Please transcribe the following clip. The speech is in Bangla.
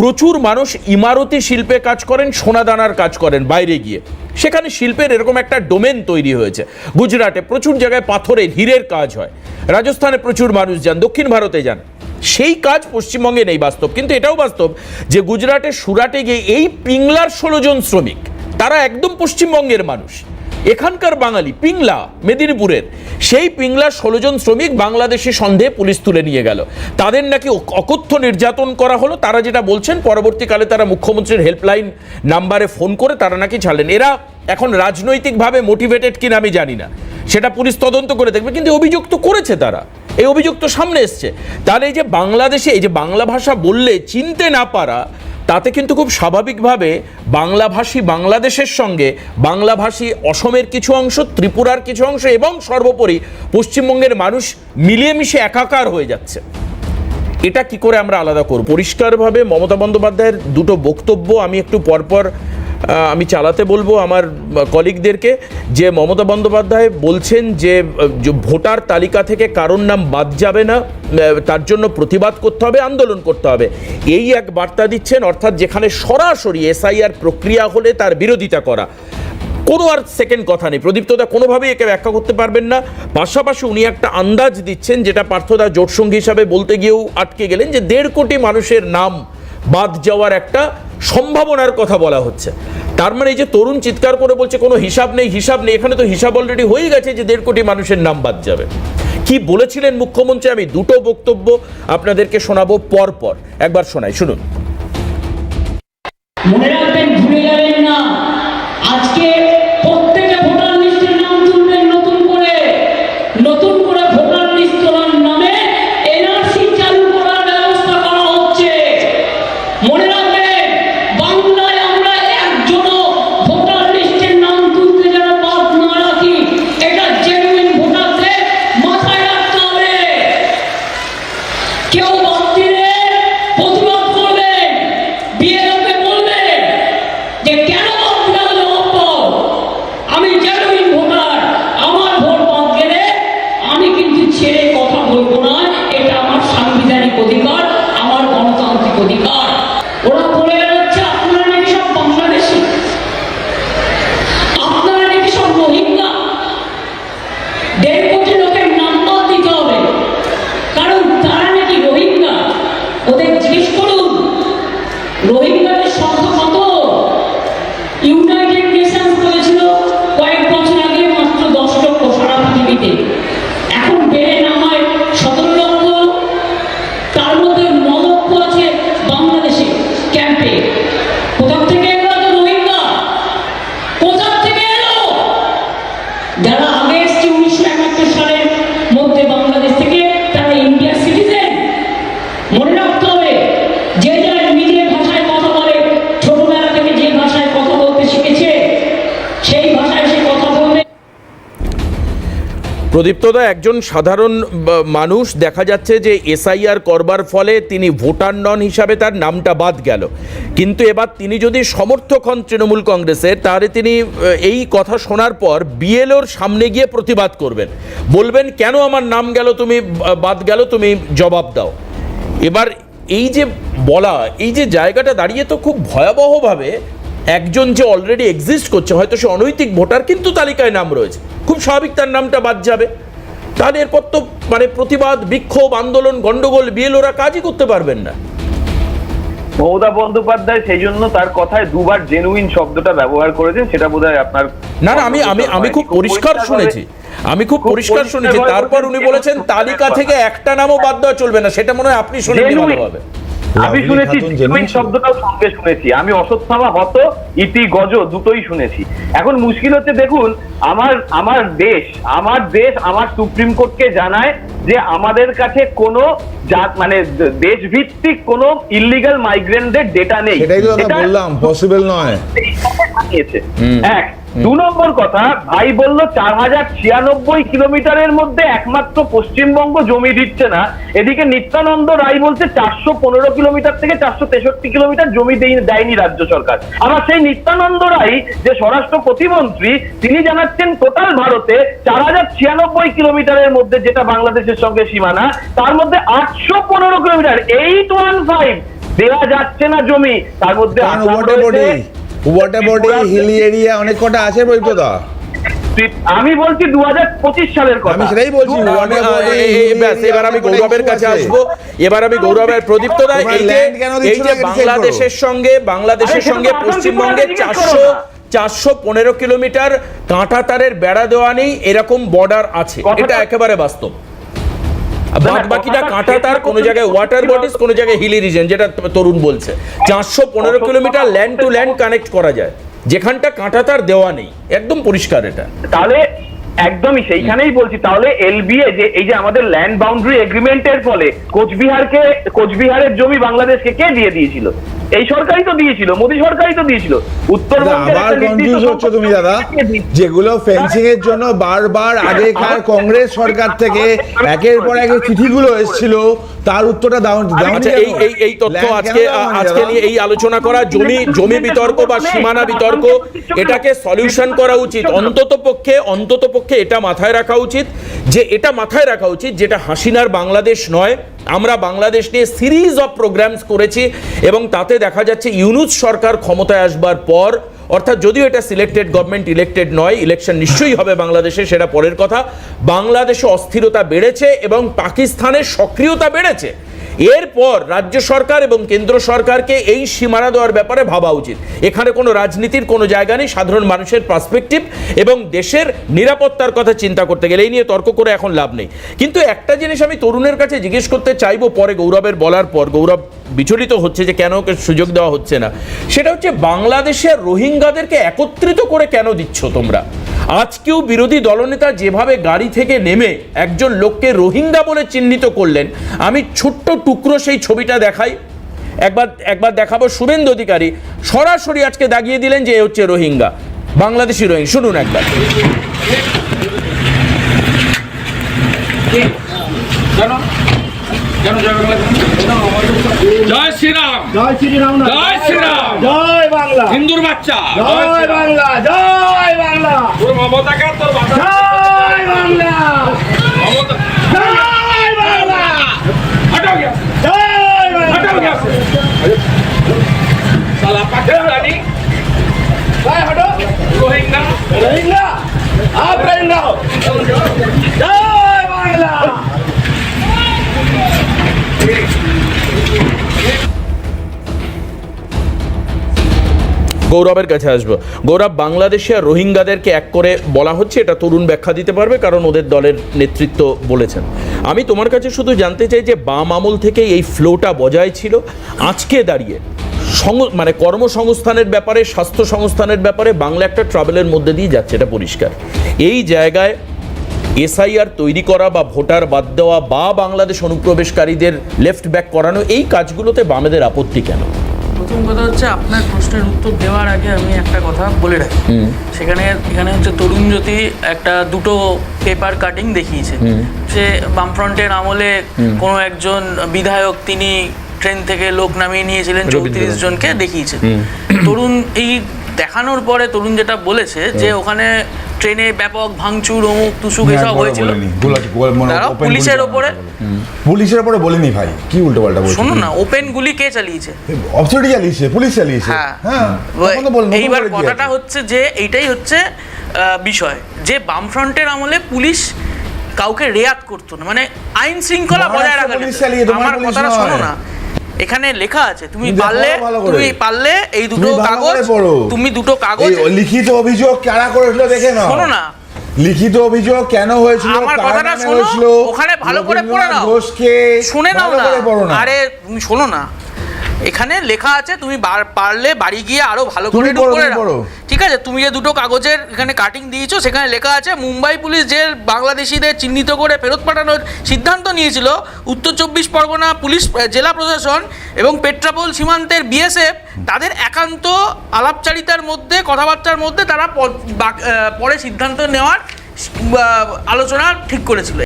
প্রচুর মানুষ ইমারতি শিল্পে কাজ করেন, সোনাদানার কাজ করেন বাইরে গিয়ে। সেখানে শিল্পের এরকম একটা ডোমেন তৈরি হয়েছে। গুজরাটে প্রচুর জায়গায় পাথরের হীরের কাজ হয়। রাজস্থানে প্রচুর মানুষ যান, দক্ষিণ ভারতে যান। সেই কাজ পশ্চিমবঙ্গে নেই বাস্তব, কিন্তু এটাও বাস্তব যে গুজরাটের সুরাটে গিয়ে এই পিংলার ষোলো জন শ্রমিক, তারা একদম পশ্চিমবঙ্গের মানুষ। এখানকার বাঙালি, পিংলা, মেদিনীপুরের, সেই পিংলার ষোলো জন শ্রমিক বাংলাদেশে সন্দেহে পুলিশ তুলে নিয়ে গেল। তাদের নাকি অকথ্য নির্যাতন করা হলো। তারা যেটা বলছেন, পরবর্তীকালে তারা মুখ্যমন্ত্রীর হেল্পলাইন নাম্বারে ফোন করে তারা নাকি ছাড়লেন। এরা এখন রাজনৈতিকভাবে মোটিভেটেড কিনা আমি জানি না। সেটা পুলিশ তদন্ত করে দেখবে, কিন্তু অভিযোগ তো করেছে তারা। এই অভিযোগ তো সামনে এসছে। তাহলে এই যে বাংলাদেশে, এই যে বাংলা ভাষা বললে চিনতে না পারা তাতে কিন্তু খুব স্বাভাবিকভাবে বাংলাভাষী বাংলাদেশের সঙ্গে বাংলাভাষী অসমের কিছু অংশ, ত্রিপুরার কিছু অংশ এবং সর্বোপরি পশ্চিমবঙ্গের মানুষ মিলিয়ে মিশে একাকার হয়ে যাচ্ছে। এটা কি করে আমরা আলাদা করব? পরিষ্কারভাবে মমতা বন্দ্যোপাধ্যায়ের দুটো বক্তব্য আমি একটু পরপর আমি চালাতে বলব আমার কলিগদেরকে যে মমতা বন্দ্যোপাধ্যায় বলছেন যে ভোটার তালিকা থেকে কারোর নাম বাদ যাবে না তার জন্য প্রতিবাদ করতে হবে, আন্দোলন করতে হবে। এই এক বার্তা দিচ্ছেন, অর্থাৎ যেখানে সরাসরি এসআইআর প্রক্রিয়া হলে তার বিরোধিতা করা। কোনো আর সেকেন্ড কথা নেই। প্রদীপ্তদা কোনোভাবেই একে ব্যাখ্যা করতে পারবেন না। পাশাপাশি উনি একটা আন্দাজ দিচ্ছেন, যেটা পার্থদা জোটসঙ্গী হিসাবে বলতে গিয়েও আটকে গেলেন যে দেড় কোটি মানুষের নাম বাদ যাওয়ার একটা সম্ভাবনার কথা বলা হচ্ছে। তার মানে এই যে তরুণ চিৎকার করে বলছে, কোনো হিসাব নেই হিসাব নেই, এখানে তো হিসাব অলরেডি হয়ে গেছে যে দেড় কোটি মানুষের নাম বাদ যাবে। কি বলেছিলেন মুখ্যমন্ত্রী? আমি দুটো বক্তব্য আপনাদেরকে শোনাবো পর পর একবার শোনাই, শুনুন। মনে রাখবেন, ভুলে যাবেন না আজকে প্রত্যেকে ভোটার লিস্টের নাম তুলবেন নতুন করে নতুন করে ভোটার লিস্ট তোলার নামে এনআরসি চালু করার ব্যবস্থা করা হচ্ছে মনে রাখবেন বাংলায় আমরা একজনও ভোটার লিস্টের নাম তুলতে যেন বাদ না রাখি এটা জেনুইন ভোটারদের মাথায় রাখতে হবে কেউ বাদ দিলে প্রতিবাদ করবেন বিএলওকে বলবেন যে কেন বাদ দিলাম জবাব দাও আমি জেনুইন ভোটার আমার ভোট বাদ গেলে আমি কিন্তু কথা বলব না। Yeah. প্রদীপ্তদা, একজন সাধারণ মানুষ, দেখা যাচ্ছে যে এসআইআর করবার ফলে তিনি ভোটার নন হিসাবে তার নামটা বাদ গেল। কিন্তু এবার তিনি যদি সমর্থক হন তৃণমূল কংগ্রেসের, তাহলে তিনি এই কথা শোনার পর বিএলওর সামনে গিয়ে প্রতিবাদ করবেন। বলবেন, কেন আমার নাম গেল, তুমি বাদ গেল, তুমি জবাব দাও। এবার এই যে বলা, এই যে জায়গাটা দাঁড়িয়ে তো খুব ভয়াবহভাবে একজন যে অলরেডি এক্সিস্ট করছে হয়তো সে অনৈতিক ভোটার কিন্তু তালিকায় নাম রয়েছে। খুব স্বাভাবিক তার নামটা বাদ যাবে। তাহলে এরপর তো মানে প্রতিবাদ বিক্ষোভ আন্দোলন গন্ডগোল বিএলওরা কাজই করতে পারবেন না। মমতা বন্দ্যোপাধ্যায় সেই জন্য তার কথায় দুবার জেনুইন শব্দটা ব্যবহার করেছেন সেটা বোধহয় আপনার না না আমি আমি আমি খুব পরিষ্কার শুনেছি। আমি খুব পরিষ্কার শুনেছি। তারপর উনি বলেছেন তালিকা থেকে একটা নামও বাদ দেওয়া চলবে না সেটা মনে হয় আপনি শুনেননি Genuine। ভালোভাবে আমি শুনেছি জেনুইন শব্দটাও সঙ্গে শুনেছি। আমি অশ্বত্থামা হত ইতি গজ দুটোই শুনেছি। এখন মুশকিল হচ্ছে দেখুন আমার আমার দেশ আমার দেশ আমার সুপ্রিম কোর্টকে জানায় যে আমাদের কাছে কোনো জাত মানে দেশ ভিত্তিক কোনো ইলিগাল মাইগ্রেন্টদের ডেটা নেই। সেটাই তো বললাম পসিবল নয়। এক দু নম্বর কথা ভাই বলল চার হাজার ছিয়ানব্বই কিলোমিটারের মধ্যে একমাত্র পশ্চিমবঙ্গ জমি দিচ্ছে না। এদিকে নিত্যানন্দ রায় বলছে চারশো পনেরো কিলোমিটার থেকে চারশো তেষট্টি কিলোমিটার জমি দেয়নি রাজ্য সরকার। আবার সেই নিত্যানন্দ রায় যে স্বরাষ্ট্র প্রতিমন্ত্রী তিনি জানাচ্ছেন টোটাল ভারতে চার হাজার ছিয়ানব্বই কিলোমিটারের মধ্যে যেটা বাংলাদেশের সঙ্গে সীমানা তার মধ্যে আটশো পনেরো কিলোমিটার এইট ওয়ান ফাইভ দেওয়া যাচ্ছে না জমি। তার মধ্যে ওয়াটার বডি হিলি এরিয়া অনেক কটা আছে বৈপদা আমি বলছি দু সালের কথা। আমি সেটাই বলছি এবার আমি গৌরবের কাছে আসব। এবার আমি গৌরবের প্রদীপ্ত রায় এই যে এই যে। বাংলাদেশের সঙ্গে বাংলাদেশের সঙ্গে তো আসাম পশ্চিমবঙ্গের চারশো চারশো পনেরো কিলোমিটার কাঁটা তারের বেড়া দেওয়া নেই এরকম বর্ডার আছে। এটা একেবারে বাস্তব। বাদ বাকিটা কাঁটা তার কোনো জায়গায় ওয়াটার বডিস কোনো জায়গায় হিলি রিজন যেটা তরুণ বলছে। চারশো পনেরো kilometre land to land connect করা যায়। যেখানটা কাঁটা তার দেওয়া নেই। একদম পরিষ্কার এটা। তাহলে একদমই সেইখানেই বলছি তাহলে এলবিএ যে এই যে আমাদের ল্যান্ড বাউন্ডারি এগ্রিমেন্টের ফলে কোচবিহারকে কোচবিহারের জমি বাংলাদেশকে কে দিয়ে দিয়েছিল? এই সরকারই তো দিয়েছিল মোদী সরকারই তো দিয়েছিল উত্তরবঙ্গের আবার কনফিউজ হচ্ছে তুমি দাদা? যেগুলো ফেন্সিং এর জন্য বারবার আগেকার কংগ্রেস সরকার থেকে একের পর এক চিঠিগুলো এসেছিল তার উত্তরটা দাও আচ্ছা এই এই এই তথ্য আজকে আজকে নিয়ে এই আলোচনা করা জমি জমি বিতর্ক বা সীমানা বিতর্ক এটাকে সলিউশন করা উচিত। অন্তত পক্ষে অন্তত পক্ষে এটা মাথায় রাখা উচিত যে এটা মাথায় রাখা উচিত যেটা হাসিনার বাংলাদেশ নয়। আমরা বাংলাদেশ নিয়ে সিরিজ অফ প্রোগ্রামস করেছি এবং তাতে দেখা যাচ্ছে ইউনুস সরকার ক্ষমতায় আসবার পর অর্থাৎ যদিও এটা সিলেক্টেড গভর্নমেন্ট ইলেক্টেড নয় ইলেকশন নিশ্চয়ই হবে বাংলাদেশে, সেটা পরের কথা। বাংলাদেশে অস্থিরতা বেড়েছে এবং পাকিস্তানের সক্রিয়তা বেড়েছে। এরপর রাজ্য সরকার এবং কেন্দ্র সরকারকে এই সীমানা দেওয়ার ব্যাপারে ভাবা উচিত। এখানে কোনো রাজনীতির কোনো জায়গা নেই, সাধারণ মানুষের পার্সপেক্টিভ এবং দেশের নিরাপত্তার কথা চিন্তা করতে গেলে, এই নিয়ে তর্ক করে এখন লাভ নেই। কিন্তু একটা জিনিস আমি তরুণের কাছে জিজ্ঞেস করতে চাইব, পরে গৌরবের বলার পর, গৌরব বিচলিত হচ্ছে যে কেন ওকে সুযোগ দেওয়া হচ্ছে না। সেটা হচ্ছে বাংলাদেশের রোহিঙ্গাদেরকে একত্রিত করে কেন দিচ্ছ তোমরা? আজকেও বিরোধী দলনেতা যেভাবে গাড়ি থেকে নেমে একজন লোককে রোহিঙ্গা বলে চিহ্নিত করলেন আমি ছোট্ট টুকরো সেই ছবিটা দেখাই। একবার একবার দেখাবো শুভেন্দু অধিকারী। সরাসরি আজকে দাগিয়ে দিলেন যে এ হচ্ছে রোহিঙ্গা। বাংলাদেশি রোহিঙ্গা শুনুন একবার। জয় শ্রীরাম। জয় শ্রীরাম। জয় শ্রীরাম। জয় বাংলা। হিন্দুর বাচ্চা। জয় বাংলা জয় বাংলা। তোর মমতাকে তোর জয় বাংলা। মমতা জয় বাংলা। হটাও গিয়া জয় হটাও বাংলা সালা পাকিস্তানি গৌরবের কাছে আসব। গৌরব, বাংলাদেশে আর রোহিঙ্গাদেরকে এক করে বলা হচ্ছে, এটা তরুণ ব্যাখ্যা দিতে পারবে, কারণ ওদের দলের নেতৃত্ব বলেছেন। আমি তোমার কাছে শুধু জানতে চাই যে বাম আমল থেকে এই ফ্লোটা বজায় ছিল। আজকে দাঁড়িয়ে মানে কর্মসংস্থানের ব্যাপারে, স্বাস্থ্য সংস্থানের ব্যাপারে বাংলা একটা ট্রাভেলের মধ্যে দিয়ে যাচ্ছে, এটা পরিষ্কার। এই জায়গায় এসআইআর তৈরি করা বা ভোটার বাদ দেওয়া বা বাংলাদেশ অনুপ্রবেশকারীদের লেফট ব্যাক করানো, এই কাজগুলোতে বামেদের আপত্তি কেন? প্রথম কথা হচ্ছে আপনার প্রশ্নের উত্তর দেওয়ার আগে আমি একটা কথা বলে রাখি। সেখানে এখানে হচ্ছে তরুণ জ্যোতি একটা দুটো পেপার কাটিং দেখিয়েছে। যে বামফ্রন্টের আমলে কোনো একজন বিধায়ক তিনি ট্রেন থেকে লোক নামিয়ে নিয়েছিলেন চৌত্রিশ জনকে দেখিয়েছে। তরুণ এই দেখানোর পরে তরুণ যেটা বলেছে যে ওখানে ট্রেনে ব্যাপক ভাঙচুর অমুক তুসুক এসব হয়েছিল। পুলিশের ওপরে। পুলিশের ওপরে বলিনি ভাই কি উল্টো পাল্টা বলছো শোনো না ওপেন গুলি কে চালিয়েছে? অফিসারটি চালিয়েছে পুলিশ চালিয়েছে। হ্যাঁ। হ্যাঁ এইবার কথাটা হচ্ছে যে এইটাই হচ্ছে বিষয়। যে বামফ্রন্টের আমলে পুলিশ কাউকে রেয়াত করতো না মানে আইন শৃঙ্খলা বজায় রাখা আমার কথাটা শোনো না। এখানে লেখা আছে তুমি পারলে তুমি পারলে এই দুটো কাগজ। তুমি দুটো কাগজ লিখিত অভিযোগ কারা করেছিল দেখে নাও। শোনো না। লিখিত অভিযোগ কেন হয়েছিল আমার কথাটা শোনো, ওখানে ভালো করে পড়ে নাও। শুনে নাও না। না। আরে তুমি শোনো না। এখানে লেখা আছে তুমি পারলে বাড়ি গিয়ে আরও ভালো করে। পড়ো। ঠিক আছে তুমি যে দুটো কাগজের এখানে কাটিং দিয়েছ সেখানে লেখা আছে মুম্বাই পুলিশ যে বাংলাদেশিদের চিহ্নিত করে ফেরত পাঠানোর সিদ্ধান্ত নিয়েছিল উত্তর চব্বিশ পরগনা পুলিশ জেলা প্রশাসন এবং পেট্রাপোল সীমান্তের বিএসএফ তাদের একান্ত আলাপচারিতার মধ্যে কথাবার্তার মধ্যে তারা পরে সিদ্ধান্ত নেওয়ার আলোচনা ঠিক করেছিল